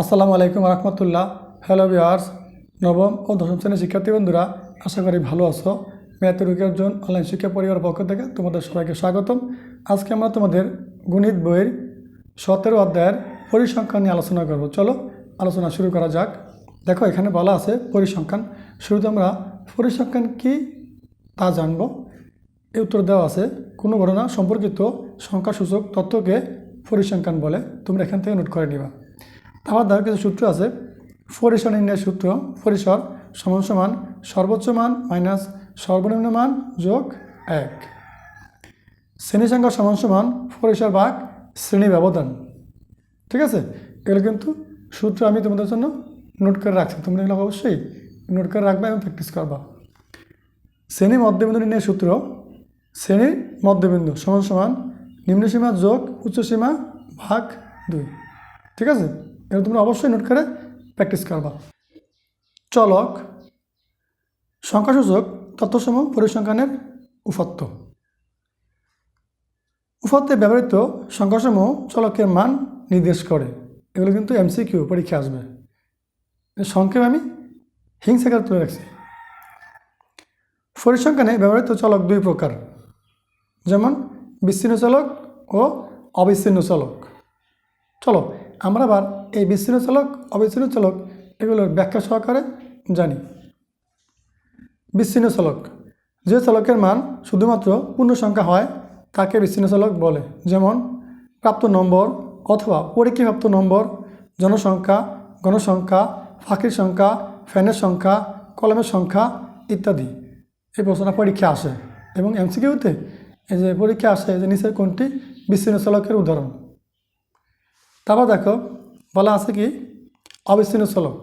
আসসালামু আলাইকুম রহমতুল্লাহ। Hello viewers নবম ও দশম শ্রেণির শিক্ষার্থী বন্ধুরা, আশা করি ভালো আছো। ম্যাথ রুকের অনলাইন শিক্ষা পরিবার পক্ষ থেকে তোমাদের সবাইকে স্বাগতম। আজকে আমরা তোমাদের গণিত বইয়ের সতেরো অধ্যায়ের পরিসংখ্যান নিয়ে আলোচনা করব। চলো, আলোচনা শুরু করা যাক। দেখো, এখানে বলা আছে পরিসংখ্যান। শুরুতে আমরা পরিসংখ্যান কি তা জানব। এই উত্তর দেওয়া আছে, কোনো ঘটনা সম্পর্কিত সংখ্যাসূচক তথ্যকে পরিসংখ্যান বলে। তোমরা এখান থেকে নোট করে নিবা। আমার দেওয়ার কিছু সূত্র আছে। পরিসর নির্ণয়ের সূত্র পরিসর সমান সমান সর্বোচ্চ মান মাইনাস সর্বনিম্ন মান যোগ এক। শ্রেণি সংখ্যা সমান সমান পরিসর ভাগ শ্রেণি ব্যবধান। ঠিক আছে? এগুলো কিন্তু সূত্র আমি তোমাদের জন্য নোট করে রাখছি। তোমরা এগুলো অবশ্যই নোট করে রাখবে এবং প্র্যাকটিস করবা। শ্রেণি মধ্যবিন্দু নির্ণয়ের সূত্র শ্রেণির মধ্যবিন্দু সমান সমান নিম্নসীমা যোগ উচ্চসীমা ভাগ দুই। ঠিক আছে? এটা তোমরা অবশ্যই নোট করে প্র্যাকটিস করবা। চলক সংখ্যাসূচক তথ্যসমূহ পরিসংখ্যানের উপাত্ত। উপাত্তে ব্যবহৃত সংখ্যাসমূহ চলকের মান নির্দেশ করে। এগুলো কিন্তু এমসিকিউ পরীক্ষা আসবে। সংক্ষেপে আমি হিংসাকার তুলে রাখছি। পরিসংখ্যানে ব্যবহৃত চলক দুই প্রকার। যেমন বিচ্ছিন্ন চলক ও অবিচ্ছিন্ন চলক। চলো, আমরা আবার এই বিচ্ছিন্ন চলক, অবিচ্ছিন্ন চলক এগুলোর ব্যাখ্যা সহকারে জানি। বিচ্ছিন্ন চলক। যে চলকের মান শুধুমাত্র পূর্ণ সংখ্যা হয়, তাকে বিচ্ছিন্ন চলক বলে। যেমন, প্রাপ্ত নম্বর অথবা পরীক্ষাপ্রাপ্ত নম্বর, জনসংখ্যা, গণসংখ্যা, ফাঁকির সংখ্যা, ফ্যানের সংখ্যা, কলমের সংখ্যা ইত্যাদি। এই প্রশ্নটা পরীক্ষা আসে এবং এমসিকিউতে এই যে পরীক্ষা আসে যে নিচের কোনটি বিচ্ছিন্ন চলকের উদাহরণ। তারপর দেখো বলা আছে কি? অবিচ্ছিন্ন চলক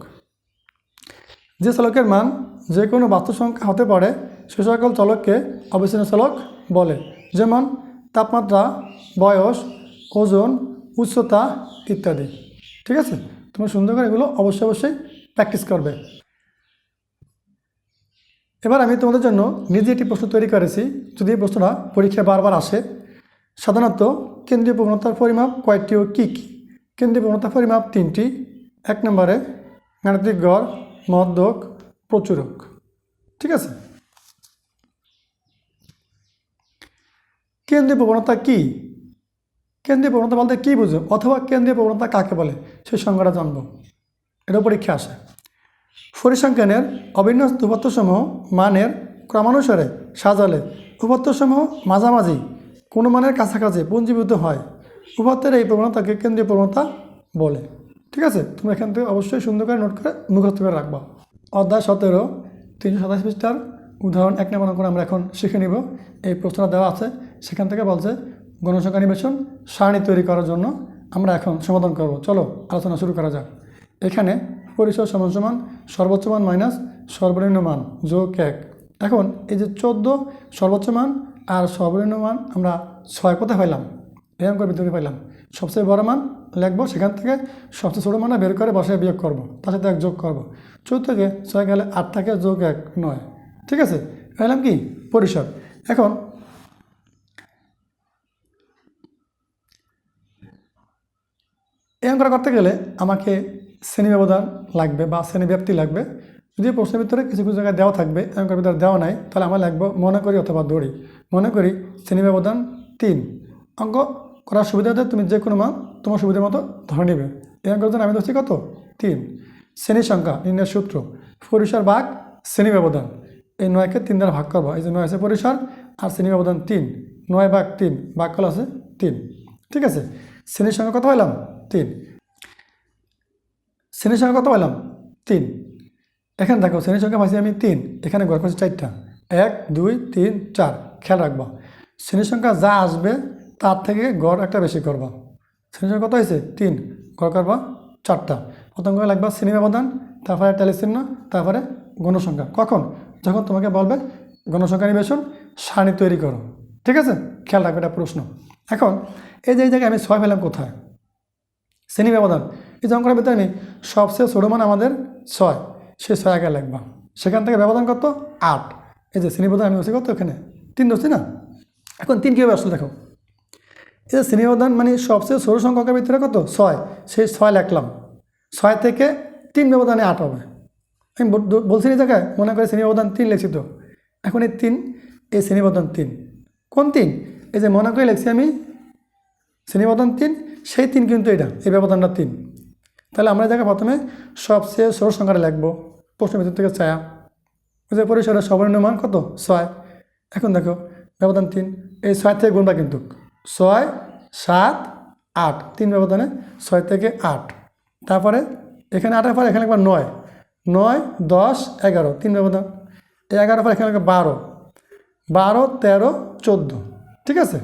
যে চলকের মান যে কোনো বাস্তব সংখ্যা হতে পারে, সে সকল চলককে অবিচ্ছিন্ন চলক বলে। যেমন তাপমাত্রা, বয়স, ওজন, উচ্চতা ইত্যাদি। ঠিক আছে? তোমরা সুন্দর করে এগুলো অবশ্যই অবশ্যই প্র্যাকটিস করবে। এবার আমি তোমাদের জন্য নিজে একটি প্রশ্ন তৈরি করেছি। যদি এই প্রশ্নটা পরীক্ষায় বারবার আসে, সাধারণত কেন্দ্রীয় প্রবণতার পরিমাপ কয়েকটি ও কী কী? কেন্দ্রীয় প্রবণতা পরিমাপ তিনটি। এক নম্বরে গাণিতিক গড় মদ্যক প্রচুরক। ঠিক আছে? কেন্দ্রীয় প্রবণতা কি? কেন্দ্রীয় প্রবণতা বলতে কী বুঝো? অথবা কেন্দ্রীয় প্রবণতা কাকে বলে? সেই সংজ্ঞাটা জানব। এটা পরীক্ষা আসে। পরিসংখ্যানের অবিন্যস্ত উপাত্তসমূহ মানের ক্রমানুসারে সাজালে উপাত্তসমূহ মাঝামাঝি, কোনো মানের কাছাকাছি পুঞ্জীভূত হয়। উপাত্তের এই প্রবণতাকে কেন্দ্রীয় প্রবণতা বলে। ঠিক আছে? তুমি এখান থেকে অবশ্যই সুন্দর করে নোট করে মুখস্থ করে রাখবা। অধ্যায় সতেরো, তিনশো সাতাশ পৃষ্ঠার উদাহরণ এক নম্বর করে আমরা এখন শিখে নিব। এই প্রশ্নটা দেওয়া আছে। সেখান থেকে বলছে, গণসংখ্যা নিবেশন সারণী তৈরি করার জন্য আমরা এখন সমাধান করব। চলো, আলোচনা শুরু করা যাক। এখানে পরিসর সমান সমান সর্বোচ্চ মান মাইনাস সর্বনিম্ন মান যোগ এক। এখন এই যে চোদ্দ সর্বোচ্চ মান আর সর্বনিম্ন মান আমরা ছয় কোথায় পাইলাম। এরকম করে ভিতরে পাইলাম। সবচেয়ে বড় মান লিখব সেখান থেকে সবচেয়ে ছোটো মানে বের করে বসে বিয়োগ করব, তার সাথে এক যোগ করব। চৌদ্দ থেকে ছয় গেলে আট থেকে, যোগ এক নয়। ঠিক আছে? পাইলাম কি? পরিসর। এখন এই অঙ্কটা করতে গেলে আমাকে শ্রেণি ব্যবধান লাগবে বা শ্রেণি ব্যাপ্তি লাগবে। যদি প্রশ্নের ভিতরে কিছু কিছু জায়গায় দেওয়া থাকবে অঙ্কের ভিতরে দেওয়া নাই, তাহলে আমরা লিখব মনে করি অথবা দৌড়ি। মনে করি শ্রেণি ব্যবধান তিন। অঙ্ক করার সুবিধাতে তুমি যে কোনো মান তোমার সুবিধা মতো ধরে নেবে। জন্য আমি ধরছি কত? তিন। শ্রেণি সংখ্যা নির্ণয়ের সূত্র। পরিসর ভাগ, শ্রেণি ব্যবধান। এই নয়কে তিন দ্বারা ভাগ করব। এই যে নয় আছে পরিসর, আর শ্রেণি ব্যবধান তিন। নয় ভাগ তিন ভাগ কল আছে তিন। ঠিক আছে? শ্রেণির সংখ্যা কত হইলাম তিন। শ্রেণির সংখ্যা কত পেলাম তিন। এখানে দেখো শ্রেণির সংখ্যা পাইছি আমি তিন। এখানে গড় পাচ্ছি চারটা। এক, দুই, তিন, চার। খেয়াল রাখবা। শ্রেণির সংখ্যা যা আসবে তার থেকে গড় একটা বেশি করবা। সংখ্যা কত হয়েছে তিন, গড় করবা চারটা। প্রথম করে লাগবা শ্রেণি ব্যবধান তারপরে ট্যালি চিহ্ন তারপরে গণসংখ্যা। কখন? যখন তোমাকে বলবে গণসংখ্যা নিবেশন, সারণী তৈরি করো। ঠিক আছে? খেয়াল রাখবে এটা প্রশ্ন। এখন, এই যে জায়গায় আমি ছয় পেলাম কোথায়? শ্রেণি ব্যবধান এই অঙ্কটার ভিতরে আমি সবচেয়ে ছোটো মান আমাদের ছয়। সে ছয় আগে লাগবা। সেখান থেকে ব্যবধান কত? আট। এই যে শ্রেণি ব্যবধান আমি বলছি কত ওখানে তিন ধরছি না? এখন তিন কীভাবে আসলে দেখো। এই শ্রেণি ব্যবধান মানে সবচেয়ে ছোটো সংখ্যকের ভিতরে কত? ছয়। সেই ছয় লেখলাম। ছয় থেকে তিন ব্যবধানে আট হবে। আমি বলছি এই জায়গায়? মনে করে শ্রেণি ব্যবধান তিন লিখছি তো। এখন এই তিন, এই শ্রেণি ব্যবধান তিন। কোন তিন? এই যে মনে করে লিখছি আমি শ্রেণি ব্যবধান তিন, সেই তিন কিন্তু এটা, এই ব্যবধানটা তিন। তাহলে আমরা জায়গায় প্রথমে সবচেয়ে ষোলো সংখ্যাটা লিখব। প্রশ্ন ভিতর থেকে ছায়া। যে পরিসরের সর্বনিম্ন মান কত? ছয়। এখন দেখো, ব্যবধান তিন। এই ছয় থেকে গুণবা কিন্তু। ছয়, সাত, আট, তিন ব্যবধানে ছয় থেকে আট। তারপরে এখানে আটের পর এখানে একবার নয়। নয়, দশ, এগারো, তিন ব্যবধান। এই এগারো পর এখানে লিখবে বারো। বারো, তেরো, চোদ্দ। ঠিক আছে?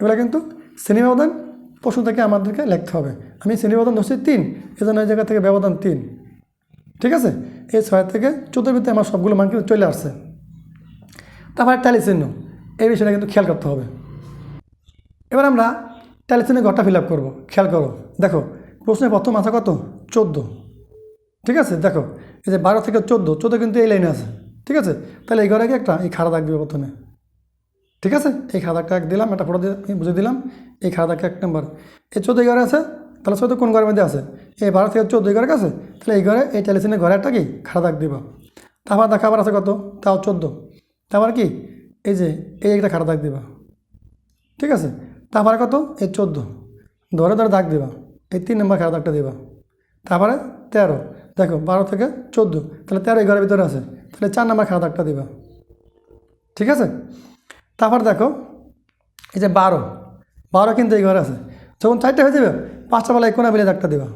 এগুলো কিন্তু শ্রেণি ব্যবধান পশু থেকে আমাদেরকে লিখতে হবে। আমি শ্রেণি ব্যবধান ধরছি তিন এই জন্য এই জায়গা থেকে ব্যবধান তিন। ঠিক আছে? এই ছয় থেকে চোদ্দোর ভিতরে আমার সবগুলো মান কিন্তু চলে আসছে। তারপরে ট্যালি চিহ্ন। এই বিষয়টা কিন্তু খেয়াল করতে হবে। এবার আমরা ট্যালি চিহ্নে ঘরটা ফিল আপ করব। খেয়াল করো। দেখো, প্রশ্নের প্রথম আছে কত? চোদ্দ। ঠিক আছে? দেখো, এই যে বারো থেকে চোদ্দ চোদ্দ কিন্তু এই লাইনে আছে। ঠিক আছে? তাহলে এই ঘরে একটা, এই খাড়া দাগ দিবে প্রথমে। ঠিক আছে? এই খাড়া দাগটা এক দিলাম, একটা ফটো দিয়ে বুঝে দিলাম। এই খাড়া দাগটা এক নম্বর এই চোদ্দ ঘরে আছে? তাহলে চোদ্দ কোন ঘরের মধ্যে আছে? এই বারো থেকে চোদ্দ ঘরে আছে তাহলে এই ঘরে, এই টেলিসিনের ঘরে একটা কি? খাড়া দাগ দিব। তারপর দেখা আবার আছে কত? তাও চোদ্দ। তারপর কি? এই যে, এই একটা খাড়া দাগ দিবা। ঠিক আছে? তারপরে কত? এই চোদ্দ। ধরে ধরে দাগ দিবা। এই তিন নম্বর খাড়া দাগটা দিবা। তারপরে তেরো। দেখো, বারো থেকে চোদ্দ। তাহলে তেরো এই ঘরের ভিতরে আছে। তাহলে চার নম্বর খাড়া দাগটা দিবা। ঠিক আছে? তারপর দেখো, এই যে বারো। বারো কিন্তু এই ঘরে আছে। যখন চারটে হয়ে যাবে, পাঁচটা বেলা কোনা বেলে দাগটা দিবা।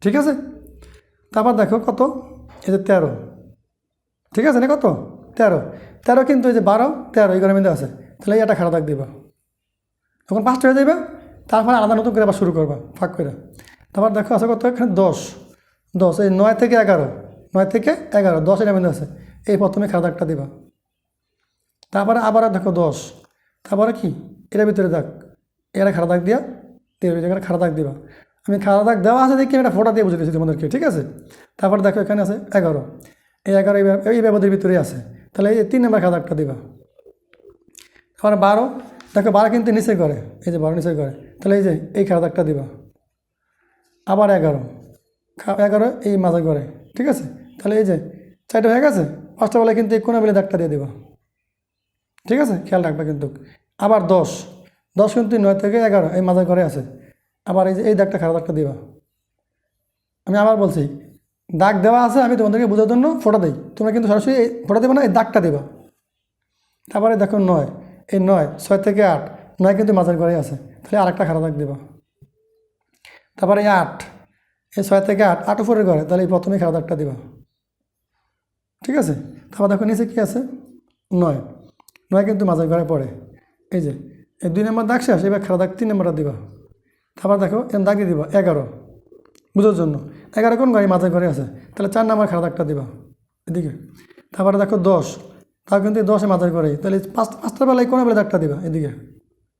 ঠিক আছে? তারপর দেখো কত? এই যে তেরো। ঠিক আছে না কত? তেরো। তেরো কিন্তু এই যে বারো, তেরো এই ঘরের আছে। তাহলে এটা খারাপ দাগ দিবা। যখন পাঁচটা হয়ে যাবে, তারপরে আলাদা নতুন করে আবার শুরু করবা ফাঁক করে। তারপর দেখো আছে কত এখানে দশ। দশ, এই নয় থেকে এগারো। নয় থেকে এগারো, দশ এর মধ্যে আছে। এই প্রথমে খারাপ দাগটা দিবা। তারপরে আবার দেখো দশ। তারপরে কি? এটার ভিতরে দাগ। এরা খারাপ দাগ দিয়া দেবে এখানে খারাপ দাগ দিবা। আমি খারাপ দাগ দেওয়া আছে দেখি একটা ফোটা দিয়ে বুঝে দিচ্ছি তোমাদেরকে, ঠিক আছে? তারপরে দেখো এখানে আছে এগারো। এই এগারো এই ব্যা- ব্যবধির ভিতরে আছে। তাহলে এই তিন নম্বর দাগটা দিবা। তারপরে বারো। দেখো বারো কিন্তু নিচে করে, এই যে বারো নিচে করে, তাহলে এই যে এই খারাপ দাগটা দিবা। আবার এগারো এগারো এই মাঝে করে, ঠিক আছে? তাহলে এই যে চারটা হয়ে গেছে, পাঁচটা বেলায় কিন্তু এই কোনো বেলে দাগটা দিয়ে দিবা। ঠিক আছে? খেয়াল রাখবে কিন্তু। আবার দশ দশ কিন্তু নয় থেকে এগারো, এই মাঝে ঘরে আছে। আবার এই যে এই দাগটা খারাপ দাগটা দিবা। আমি আবার বলছি, দাগ দেওয়া আছে আমি তোমাদেরকে বোঝার জন্য, ফটো দিই। তোমরা কিন্তু সরাসরি এই ফটো দেবে না, এই দাগটা দেবা। তারপরে দেখো নয় এই নয়, ছয় থেকে আট, নয় কিন্তু মাঝের ঘরে আছে। তাহলে আরেকটা খারাপ দাগ দেবা। তারপরে এই আট, এই ছয় থেকে আট আট উপরের ঘরে, তাহলে এই প্রথমেই খারাপ দাগটা দিবা। ঠিক আছে? তারপর দেখো নিচে কী আছে? নয় নয় কিন্তু মাঝের ঘরে পড়ে। এই যে, এই দুই নম্বর দাগ শেষ, এবার খারাপ দাগ তিন নম্বরটা দিবা। তারপর দেখো, এর দাগিয়ে দিবা এগারো। বুঝোর জন্য, এগারো কোন ঘরে মাঝের ঘরে আছে? তাহলে চার নম্বর খারাপ দাগটা দিবা। এদিকে। তারপরে দেখো দশ তাও কিন্তু দশে মাঝের ঘরে তাহলে এই পাঁচ, পাঁচটার বেলায় কোনো বেলা দাগটা দিবা এদিকে?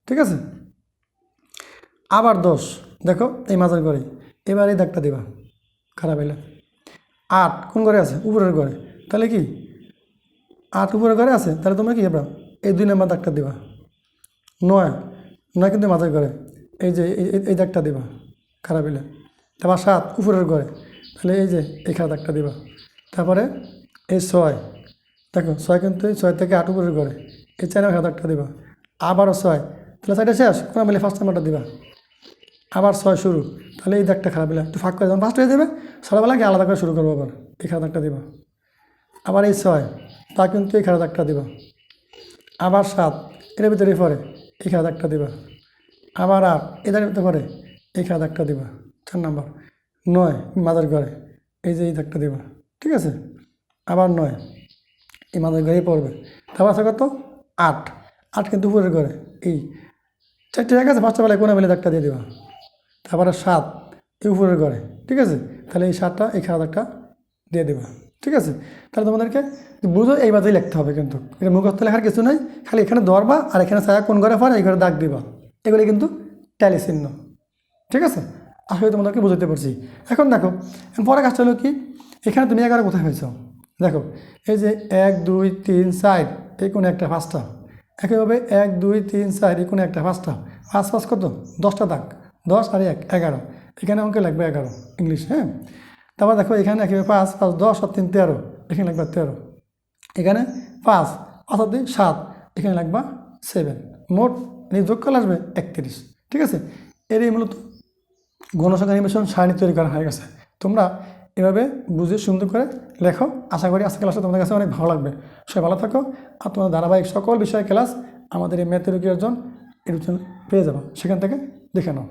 ঠিক আছে? আবার দশ। দেখো, এই মাঝের ঘরে। এবার এই দাগটা দিবা। খারাপ এলে আট, কোন ঘরে আছে? উপরের ঘরে। তাহলে কি? আট উপরে ঘরে আছে? তাহলে তোমরা কি এবার এই দুই নম্বর দাগটা দিবা। নয়। নয় কিন্তু মাথায় ঘরে। এই যে, এই দাগটা দিবা। খারাপ এলে তারপর সাত, উপরের ঘরে। তাহলে এই যে এই খারাপ দাগটা দিবা। তারপরে এই ছয়। দেখো, ছয় কিন্তু ছয় থেকে আট উপরের ঘরে এই চার নম্বর দাগটা দিবা। আবারও ছয়। তাহলে ছয়টা শেষ? কোনো মিলে ফার্স্ট নাম্বারটা দিবা। আবার ছয় শুরু। তাহলে এই দাগটা খারাপ এলে একটু ফাঁক করে যখন ফার্স্ট হয়ে যাবে। সকালবেলাকে আলাদা করে শুরু করব আবার। এই খারাপ দাগটা দিবা। আবার এই ছয়। তা কিন্তু এই খারাপ দাগটা দিবা। আবার সাত। এর ভিতরে পরে এই খারাপ দাগটা দিবা। আবার আট। এদের ভিতরে পরে এই খারাপ দাগটা দিবা। চার নাম্বার। নয়। মাদার ঘরে। এই যে এই দাগটা দিবা। ঠিক আছে? আবার নয়। এই মাদার ঘরেই পড়বে। তারপর আছে কত? আট। আট কিন্তু উপরের ঘরে। এই চারটে জায়গা আছে, পাঁচটা বেলায় কোনো বেলে দাগটা দিয়ে দিবা। তারপরে সাত, এই উপরের ঘরে। ঠিক আছে? তাহলে এই সাতটা, এই খারাপ দাগটা দিয়ে দেবা। ঠিক আছে? তাহলে তোমাদেরকে বুঝো, এই বাজেই লিখতে হবে কিন্তু। এটা মুখস্থ লেখার কিছু নাই, খালি এখানে দরবা আর এখানে ছায়া কোন ঘরে পরে এই ঘরে দাগ দিবা। এগুলি কিন্তু ট্যালি চিহ্ন। ঠিক আছে? আসলে তোমাদেরকে বুঝতে পারছি। এখন দেখো পরে কাজটা হলো কি, এখানে তুমি এগারো কোথায় হয়েছ? দেখো, এই যে এক, দুই, তিন, চার, এই কোনো একটা পাঁচটা। একইভাবে এক, দুই, তিন, চার, এই কোনো একটা পাঁচটা। পাঁচ পাঁচ কত? দশটা দাগ। দশ আর এক, এগারো। এখানে অঙ্কে লাগবে এগারো ইংলিশ হ্যাঁ? তারপর দেখো, এখানে একেবারে পাঁচ পাঁচ, দশ, আর তিন, তেরো। এখানে লাগবে তেরো। এখানে পাঁচ অর্থাৎ দুই সাত। এখানে লাগবে সেভেন। মোট যোগ করলে আসবে একত্রিশ। ঠিক আছে? এরই মূলত গণসংখ্যা নির্বাচন সারণী তৈরি করা হয়ে গেছে। তোমরা এভাবে বুঝে সুন্দর করে লেখো। আশা করি আজকে ক্লাসটা তোমাদের কাছে অনেক ভালো লাগবে। সবাই ভালো থাকো। আর তোমাদের ধারাবাহিক সকল বিষয়ে ক্লাস আমাদের এই ম্যাথের অর্জন এর পেয়ে যাব। সেখান থেকে দেখে নাও।